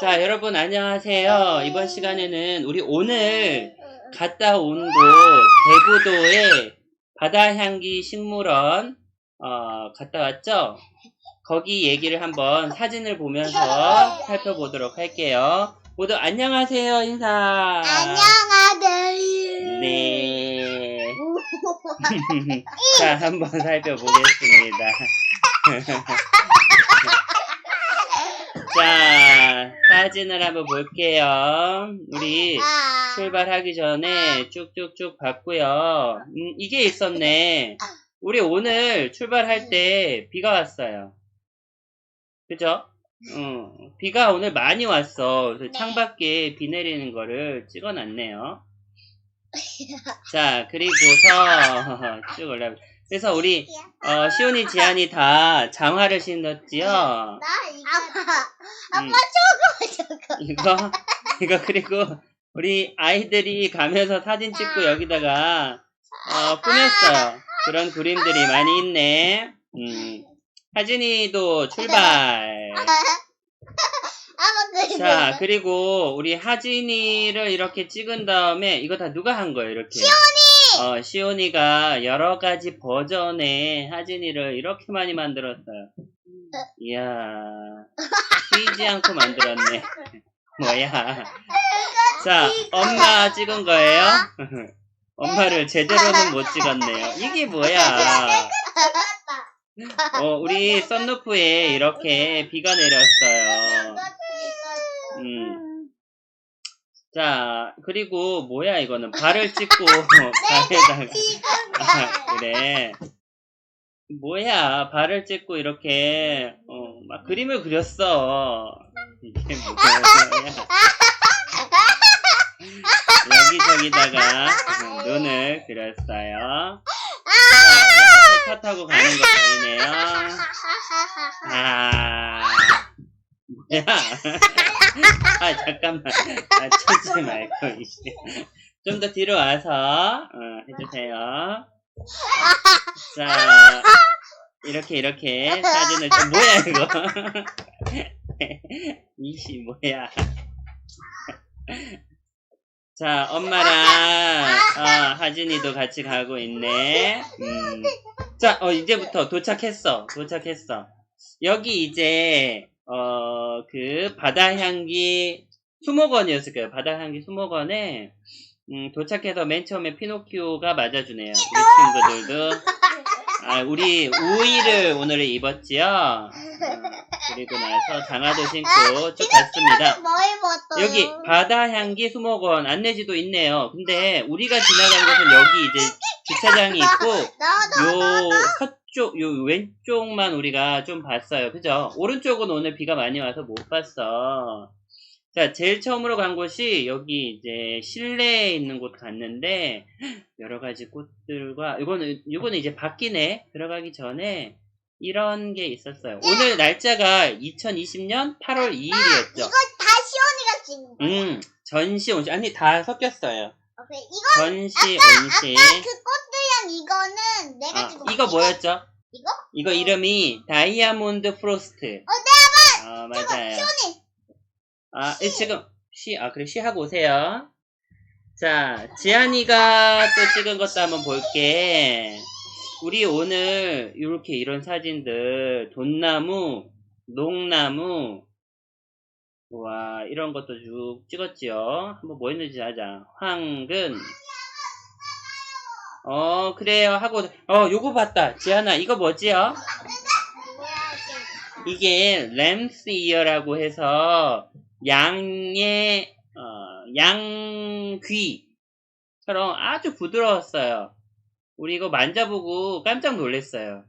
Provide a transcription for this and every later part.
자, 여러분 안녕하세요. 이번 시간에는 우리 오늘 갔다 온 곳 대부도의 바다향기 식물원 어, 갔다 왔죠? 거기 얘기를 한번 사진을 보면서 살펴보도록 할게요. 모두 안녕하세요 인사. 안녕하세요. 네. 자, 한번 살펴보겠습니다. 자, 사진을 한번 볼게요. 우리 아, 출발하기 전에 쭉쭉쭉 봤고요. 음, 이게 있었네. 우리 오늘 출발할 때 비가 왔어요. 그죠? 응, 비가 오늘 많이 왔어. 그래서 네. 창밖에 비 내리는 거를 찍어놨네요. 자, 그리고서 쭉 올라. 그래서 우리 어, 시온이 지안이 다 장화를 신었지요. 나 이거 아빠 음. 저거 저거. 이거 이거 그리고 우리 아이들이 가면서 사진 찍고 여기다가 어, 꾸몄어요. 그런 그림들이 많이 있네. 음. 하진이도 출발. 자, 그리고 우리 하진이를 이렇게 찍은 다음에 이거 다 누가 한 거예요, 이렇게? 어, 시온이가 여러 가지 버전의 하진이를 이렇게 많이 만들었어요. 이야, 쉬지 않고 만들었네. 뭐야. 자, 엄마 찍은 거예요? 엄마를 제대로는 못 찍었네요. 이게 뭐야. 어, 우리 썬루프에 이렇게 비가 내렸어요. 음. 자, 그리고 뭐야 이거는 발을 찍고 발에다가 아, 그래. 뭐야 발을 찍고 이렇게 어, 막 그림을 그렸어. 이게 뭐야? 여기저기다가 음, 눈을 그렸어요. 자, 차 타고 가는 거 보이네요. 아, 뭐야? 아, 잠깐만. 아, 쳐지 말고, 이제. 좀 더 뒤로 와서, 어, 해주세요. 자, 이렇게, 이렇게 사진을, 좀, 뭐야, 이거? 이씨, 뭐야. 자, 엄마랑, 어, 하진이도 같이 가고 있네. 음. 자, 어, 이제부터 도착했어. 도착했어. 여기 이제, 어, 그, 바다 향기 수목원이었을 거예요. 바다 향기 수목원에, 음, 도착해서 맨 처음에 피노키오가 맞아주네요. 우리 친구들도. 아, 우리 우의를 오늘 입었지요. 어, 그리고 나서 장화도 신고 쭉 갔습니다. 뭐 입었어? 여기 바다 향기 수목원 안내지도 있네요. 근데 우리가 지나간 곳은 여기 이제 주차장이 있고, 요 서 쪽, 요 왼쪽만 우리가 좀 봤어요. 그죠? 오른쪽은 오늘 비가 많이 와서 못 봤어. 자, 제일 처음으로 간 곳이 여기 이제 실내에 있는 곳 갔는데, 여러 가지 꽃들과, 이거는, 이거는 이제 바뀌네. 들어가기 전에 이런 게 있었어요. 오늘 날짜가 2020년 8월 2일이었죠. 이거 다 시원이가 찍은 거야. 음, 전시 온시, 아니, 다 섞였어요. 오케이. 이거 전시 온시. 아까 그 꽃 이거는 내가 아, 찍은 거야. 이거 뭐였죠? 이거? 이거 이름이 다이아몬드 프로스트. 어, 네, 어, 맞아요. 시원이. 아, 이 지금 쉬, 아, 그래, 쉬하고 오세요. 자, 지안이가 또 찍은 것도 한번 볼게. 우리 오늘 이렇게 이런 사진들, 돈나무, 농나무, 와, 이런 것도 쭉 찍었지요. 한번 뭐 있는지 하자. 황금. 어, 그래요. 하고, 어, 요거 봤다. 지안아, 이거 뭐지요? 이게 램스 이어라고 해서 양의 어, 양귀처럼 아주 부드러웠어요. 우리 이거 만져보고 깜짝 놀랐어요.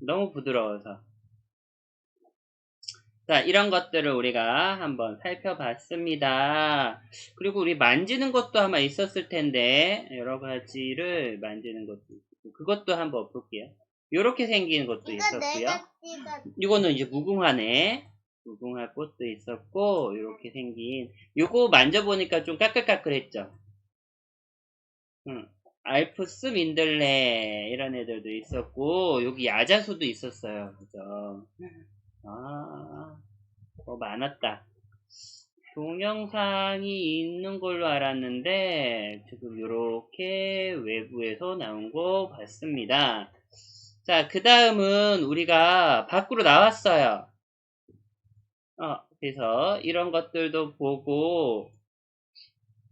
너무 부드러워서. 자, 이런 것들을 우리가 한번 살펴봤습니다. 그리고 우리 만지는 것도 아마 있었을 텐데, 여러 가지를 만지는 것도 있고, 그것도 한번 볼게요. 이렇게 생긴 것도 이거 있었고요. 이거는 이제 무궁화네. 무궁화 꽃도 있었고, 이렇게 생긴. 요거 만져보니까 좀 까끌까끌했죠? 응. 알프스 민들레, 이런 애들도 있었고, 여기 야자수도 있었어요. 그죠? 아, 뭐 많았다. 동영상이 있는 걸로 알았는데 지금 이렇게 외부에서 나온 거 봤습니다. 자, 그 다음은 우리가 밖으로 나왔어요. 어, 그래서 이런 것들도 보고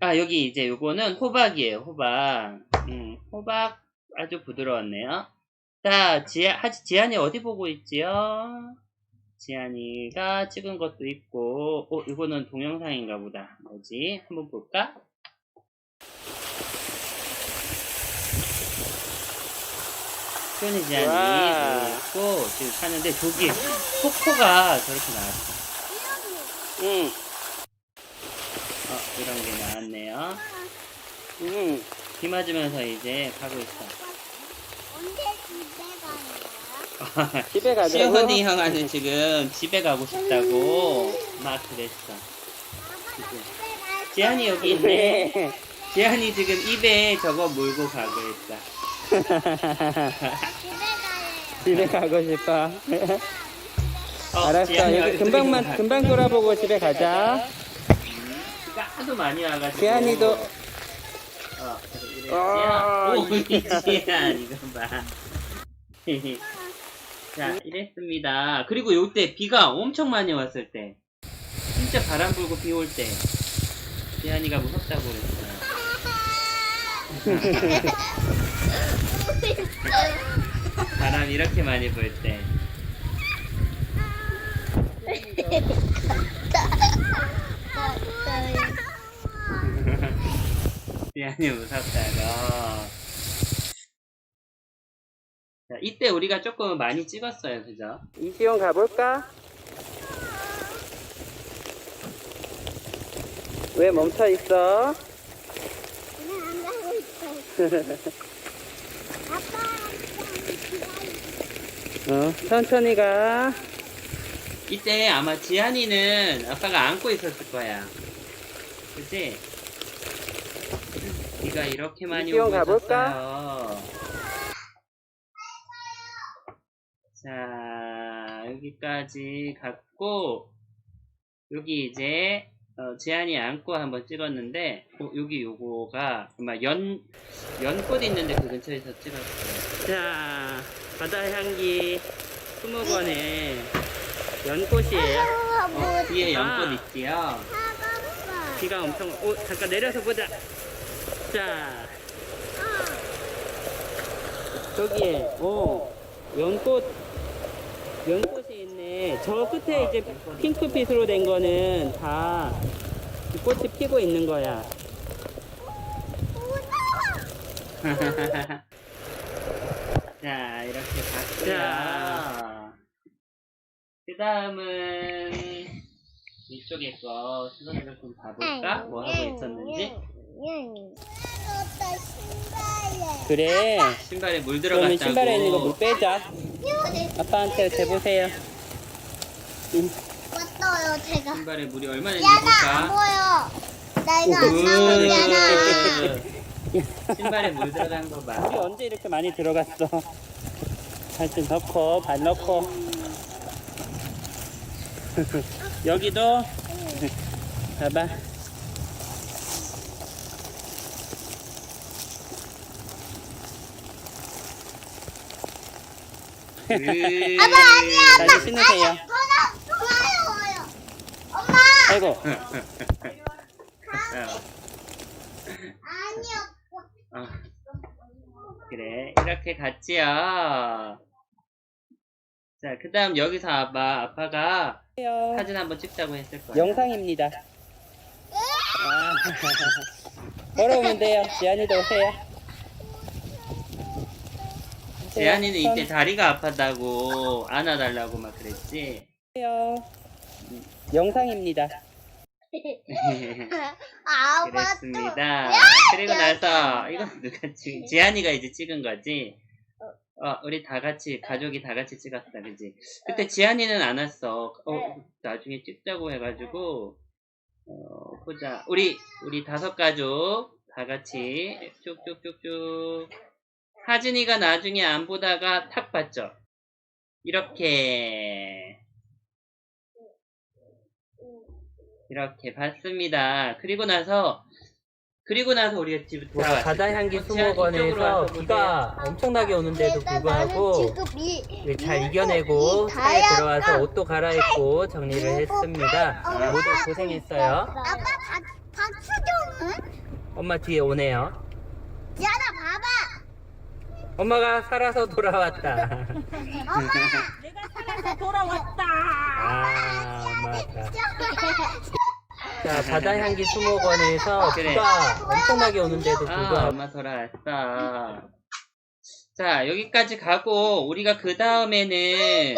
아, 여기 이제 요거는 호박이에요, 호박. 음, 호박 아주 부드러웠네요. 자, 지아, 하지, 지안이 어디 보고 있지요? 지안이가 찍은 것도 있고, 어, 이거는 동영상인가 보다. 뭐지? 한번 볼까? 쇼니 지안이 와. 여기 있고, 지금 사는데, 저기, 폭포가 저렇게 나왔어. 응, 어, 이런 게 나왔네요. 응. 비 맞으면서 이제 가고 있어. 집에 거야? 집에 가자고. 시어니 형아는 지금 집에 가고 싶다고 막 그랬어. 지금. 지안이 여기 있네. 지안이 지금 입에 저거 물고 가고 있어. 집에 가고 싶어. 어, 알았어. 지안이 여기 여기 금방만, 가- 금방 돌아보고 집에 가자. 비가 하도 많이 와가지고. 지안이도. 어, 그래, 아, 오, 우리 지안 이거 봐. 자, 이랬습니다. 그리고 요때 비가 엄청 많이 왔을 때, 진짜 바람 불고 비 올 때, 지안이가 무섭다고 그랬어요. 바람 이렇게 많이 불 때. 지안이 무섭다고. 자, 이때 우리가 조금 많이 찍었어요, 그죠? 이시영 가볼까? 왜 멈춰 있어? 그냥 안 가고 있어. 아빠 어, 천천히 가. 이때 아마 지안이는 아빠가 안고 있었을 거야. 그치? 비가 이렇게 많이 이시영 오고 가볼까? 있었어요. 자, 여기까지 갔고, 여기 이제, 어, 지안이 안고 한번 찍었는데, 어, 여기 요거가, 연, 연꽃 있는데 그 근처에서 찍었어요. 자, 바다 향기 수목원에 연꽃이에요. 어, 뒤에 연꽃 아. 있지요? 비가 엄청, 오, 잠깐 내려서 보자. 자, 저기에, 오, 연꽃, 연꽃이 있네. 저 끝에 이제 핑크빛으로 된 거는 다 꽃이 피고 있는 거야. 자, 이렇게 봤고요. 자. 그 다음은 이쪽에 거 수건을 좀 봐볼까? 뭐 하고 있었는지. 그래. 신발에 물 그러면 들어갔다고. 신발에 있는 거 물 빼자. 아빠한테 재보세요. 왔어요 제가. 신발에 물이 얼마나 있는지 야나 안 볼까? 보여. 나 이거 안 나오잖아. 으, 신발에 물 들어간 거 봐. 우리 언제 이렇게 많이 들어갔어? 발좀 넣고, 발 넣고. 여기도, 봐봐. 으, 아빠 아니야. 다시 신으세요. 와요. 엄마. 아이고, 어, 아니요. 어. 그래, 이렇게 갔지요. 자, 그 다음 여기서 아빠, 아빠가 사진 한번 찍자고 했을 거야. 영상입니다. 아, 걸어오면 돼요. 지안이도 오세요. 재한이는 손 이때 다리가 아파다고 안아달라고 막 그랬지. 오세요. 영상입니다. 아. 그랬습니다. 그리고 나서 이거 누가 찍? 지한이가 이제 찍은 거지. 어, 우리 다 같이 가족이 다 같이 찍었다, 그지? 그때 지한이는 안 왔어. 어, 나중에 찍자고 해가지고 어, 보자. 우리 우리 다섯 가족 다 같이 쭉쭉쭉쭉. 하진이가 나중에 안 보다가 탁 봤죠. 이렇게 이렇게 봤습니다. 그리고 나서 그리고 나서 우리가 집 자, 돌아왔어요. 바다 향기 자, 이쪽으로 수목원에서 비가 엄청나게 오는데도 나- 불구하고 잘 이겨내고 차에 다이아가- 들어와서 옷도 갈아입고 정리를 했습니다. 엄마. 모두 고생했어요. 아빠 박, 박수정은? 엄마 뒤에 오네요. 야나 봐봐. 엄마가 살아서 돌아왔다. 엄마. 내가 살아서 돌아왔다. 아, 엄마가. 자, 바다 향기 수목원에서 그래. 비가 엄청나게 오는데도 아, 불구하고 엄마 돌아왔어. 자, 여기까지 가고, 우리가 그 다음에는,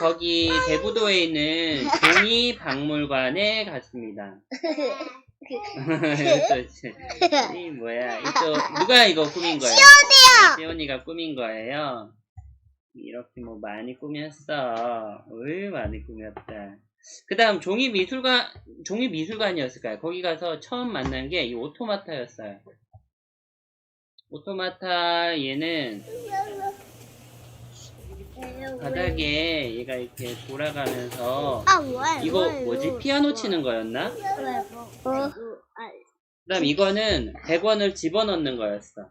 거기 대부도에 있는 종이 박물관에 갔습니다. 이것도, 이 뭐야, 이쪽, 누가 이거 꾸민 거예요? 시온이가 꾸민 거예요. 이렇게 뭐 많이 꾸몄어. 을 많이 꾸몄다. 그 다음 종이 미술관, 종이 미술관이었을까요? 거기 가서 처음 만난 게 이 오토마타였어요. 오토마타 얘는 바닥에 얘가 이렇게 돌아가면서 아? 이거 뭐지? 피아노 치는 거였나? 어. 그 다음 이거는 100원을 집어넣는 거였어.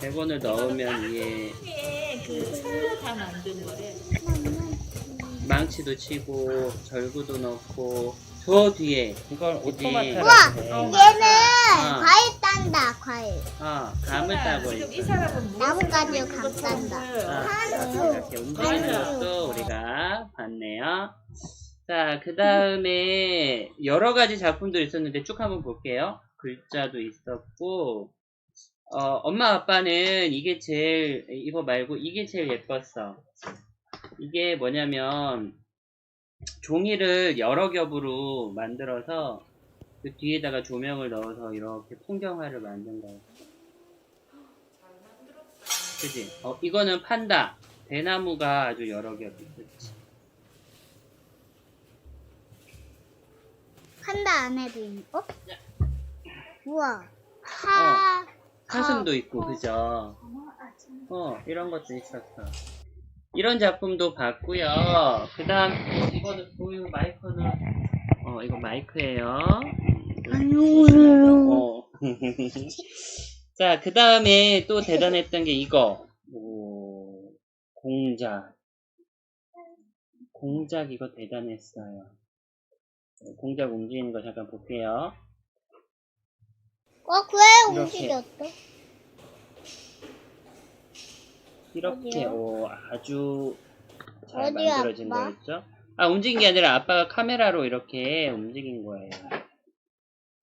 100원을 넣으면 이게 이게 그 철로 다 만든 거래. 망치도 치고 절구도 넣고 저 뒤에 이걸 오토마타라고 우와, 해. 얘는 아. 과일 딴다 과일. 어, 감을 따고 지금 이 있어. 사람은 뭐 나뭇가지로 감 딴다. 아, 이렇게 움직이는 것도 우리가 봤네요. 자, 그 다음에 여러 가지 작품도 있었는데 쭉 한번 볼게요. 글자도 있었고, 어, 엄마 아빠는 이게 제일, 이거 말고 이게 제일 예뻤어. 이게 뭐냐면, 종이를 여러 겹으로 만들어서 그 뒤에다가 조명을 넣어서 이렇게 풍경화를 만든 거예요. 그지? 어, 이거는 판다. 대나무가 아주 여러 겹 있었지. 판다 안에도 있는 거? 우와. 하. 사슴도 있고, 그죠? 어, 이런 것도 있었어. 이런 작품도 봤고요. 그 다음, 이거는, 보이는 마이크는, 어, 이거 마이크예요 아니요. 어. 자, 그 다음에 또 대단했던 게 이거. 오, 공작. 공작 이거 대단했어요. 공작 움직이는 거 잠깐 볼게요. 어 그래 이렇게. 움직였어. 이렇게 어디요? 오, 아주 잘 어디요, 만들어진 아빠? 거였죠? 아 움직인 게 아니라 아빠가 카메라로 이렇게 움직인 거예요.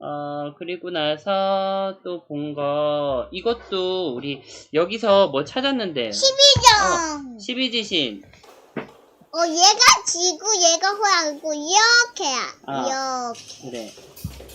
어 그리고 나서 또 본 거 이것도 우리 여기서 뭐 찾았는데 시비정. 12지신 어 얘가 지구 얘가 호랑이고 이렇게야. 아. 이렇게. 그래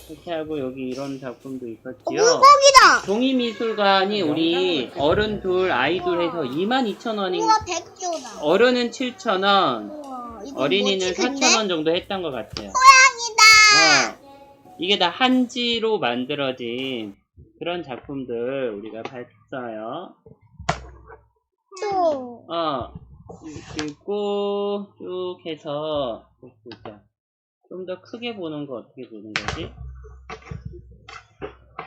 이렇게 하고 여기 이런 작품도 어, 있었지요. 물고기다. 종이미술관이 우리 어른 둘 아이 둘 해서 22,000원인 우와 백조다. 어른은 7,000원 우와 이거 어린이는 뭐지, 근데? 4,000원 정도 했던 것 같아요. 호랑이다. 어, 이게 다 한지로 만들어진 그런 작품들 우리가 봤어요. 또. 어, 그리고 쭉 해서 또 보자. 좀 더 크게 보는 거 어떻게 보는 거지?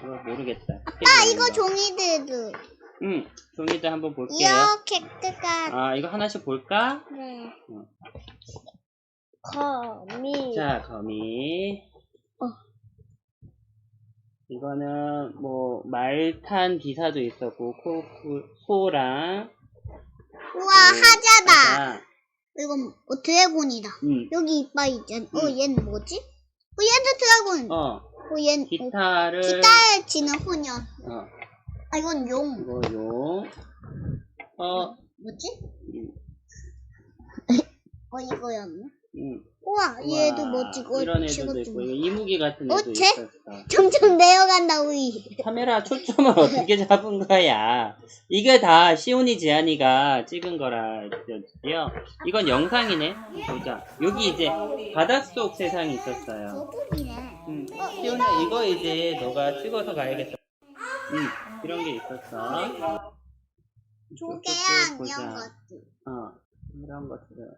이거 모르겠다. 크게 아 보는 이거 거. 종이들도 응, 종이들 한번 볼게요. 이렇게 끝까. 아, 이거 하나씩 볼까? 네. 어. 거미. 자, 거미. 어. 이거는 뭐 말탄 기사도 있었고 코, 코, 소랑 우와 하자다. 자, 이건 어, 드래곤이다. 음, 여기 이빨 있잖아. 어 음. 얘는 뭐지? 어 얘도 드래곤. 어, 어 어, 기타를 기타에 치는 소년. 어 아 이건 용. 이거 용 어, 뭐지? 음, 어 이거였나? 음. 우와 얘도 우와, 멋지고 이런 애들도 있고 이거 이무기 같은 어, 애도 쟤? 있었어. 점점 내려간다 우리. 카메라 초점을 어떻게 잡은 거야? 이게 다 시온이 지안이가 찍은 거라 했죠. 이건 영상이네. 보자. 여기 이제 바닷속 세상이 있었어요. 거북이네. 음, 시온아 이거 이제 너가 찍어서 가야겠다. 음, 이런 게 있었어. 조개랑 보자. 이런 것들. 어, 이런 것들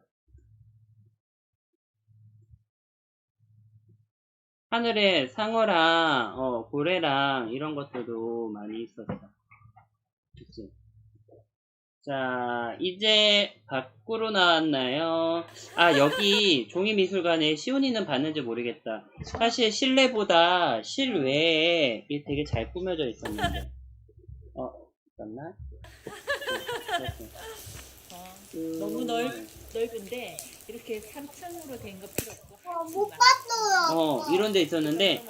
하늘에 상어랑 어, 고래랑 이런 것들도 많이 있었어. 그치? 자, 이제 밖으로 나왔나요? 아, 여기 종이미술관에 시온이는 봤는지 모르겠다. 사실 실내보다 실외에 이게 되게 잘 꾸며져 있었는데. 어, 있었나? 어, 너무 넓, 넓은데 이렇게 3층으로 된 거 필요 없고 못 봤어요. 어, 이런 데 있었는데,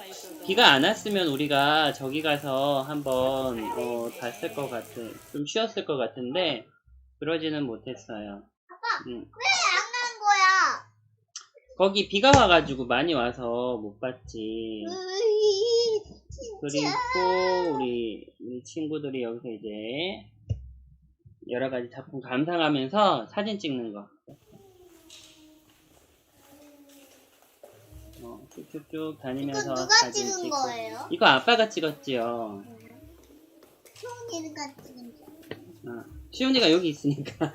비가 안 왔으면 우리가 저기 가서 한번 어, 봤을 것 같은 좀 쉬었을 것 같은데 그러지는 못했어요. 음, 안 가는 거야? 거기 비가 와가지고 많이 와서 못 봤지. 으이, 진짜. 그리고 우리 우리 친구들이 여기서 이제 여러 가지 작품 감상하면서 사진 찍는 거. 어, 쭉쭉쭉 다니면서 이건 누가 사진 찍은 찍고. 거예요? 이거 아빠가 찍었지요. 소은이가 찍은 거. 어, 시온이가 여기 있으니까.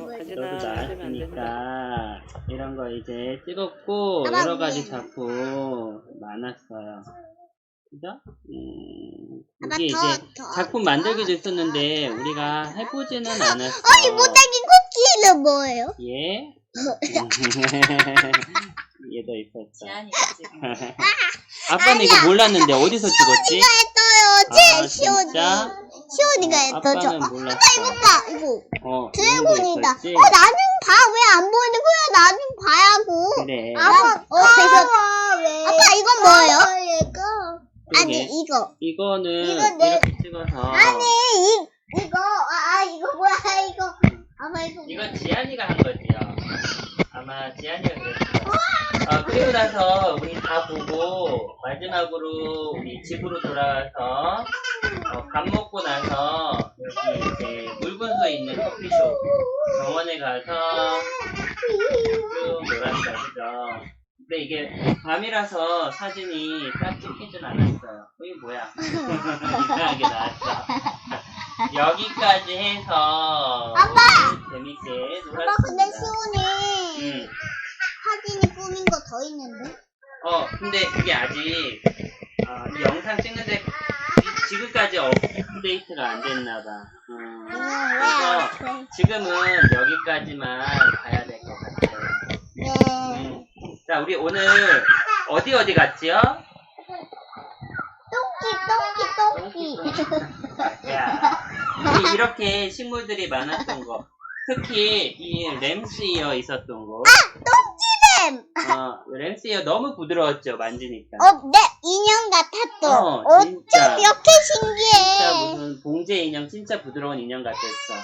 어, 뭐지? 너도 나왔으니까 이런 거 이제 찍었고 아빠 여러 가지. 작품 많았어요. 그죠? 음, 아빠 이게 더, 이제 더, 작품 더, 만들기도 더. 우리가 해보지는 않았어. 아니 못생긴 쿠키는 뭐예요? 예? 얘도 있었죠. 지안이 지금 아빠는 이거 몰랐는데 어디서 찍었지? 시온이가 했어요. 아, 제 시온이. 진짜? 시온이가 어, 했죠. 아빠는 아, 몰랐어. 이거 봐. 이거 어, 드래곤이다. 어 있었지? 나는 봐. 왜 안 보이는 거야? 나는 봐야고. 그래. 아빠, 어, 그래서 아빠 이건 뭐예요? 이거. 아니 그러게. 이거. 이거는 이거 내- 이렇게 찍어서 아니 이 이거 아, 아 이거 뭐야 이거. 이거. 이건 지안이가 한 거지요. 아마 지안이가 그랬어. 아, 그리고 나서 우리 다 보고 마지막으로 우리 집으로 돌아와서 어, 밥 먹고 나서 여기 이제 물분소에 있는 커피숍 병원에 가서 쭉 놀았어요. 그죠? 근데 이게 밤이라서 사진이 딱 찍히진 않았어요. 어, 이게 뭐야? 이상하게 나왔어. 여기까지 해서 아빠! 재밌게 놀았습니다. 아빠 근데 시온이 응. 사진이 꾸민 거 더 있는데. 어, 근데 그게 아직 어, 이 영상 찍는데 지- 지금까지 업데이트가 안 됐나 봐. 음. 그래서 지금은 여기까지만 가야 될 것 같아요. 네. 음. 자, 우리 오늘 어디 어디 갔지요? 똥기 똥기 똥기. 야, 이렇게 식물들이 많았던 거. 특히 이 램스이어 있었던 거. 똥기뱀. 어, 램스이어 너무 부드러웠죠, 만지니까. 어, 네 인형 같았어. 어, 어, 진짜. 이렇게 진짜 신기해. 무슨 봉제 인형 진짜 부드러운 인형 같았어.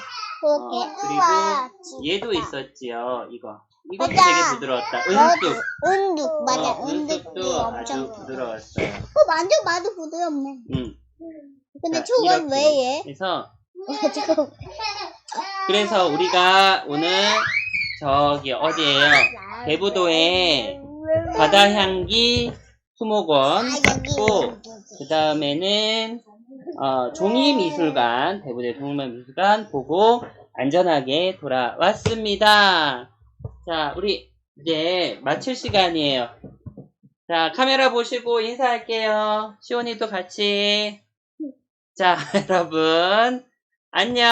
어, 그리고 얘도. 있었지요. 이거. 이것도 맞아. 되게 부드러웠다. 어, 은숙. 은둑 맞아. 어, 은둑도 엄청 아주 부드러웠어요. 어, 만져 봐도 부드럽네. 음. 근데 자, 저건 이렇게 왜 얘? 그래서 어, 저거 그래서 우리가 오늘 저기 어디에요? 대부도에 바다향기 수목원 아, 갔고 여기. 그 다음에는 어, 종이미술관 대부대 종이미술관 보고 안전하게 돌아왔습니다. 자, 우리 이제 마칠 시간이에요. 자, 카메라 보시고 인사할게요. 시온이도 같이. 자, 여러분 안녕.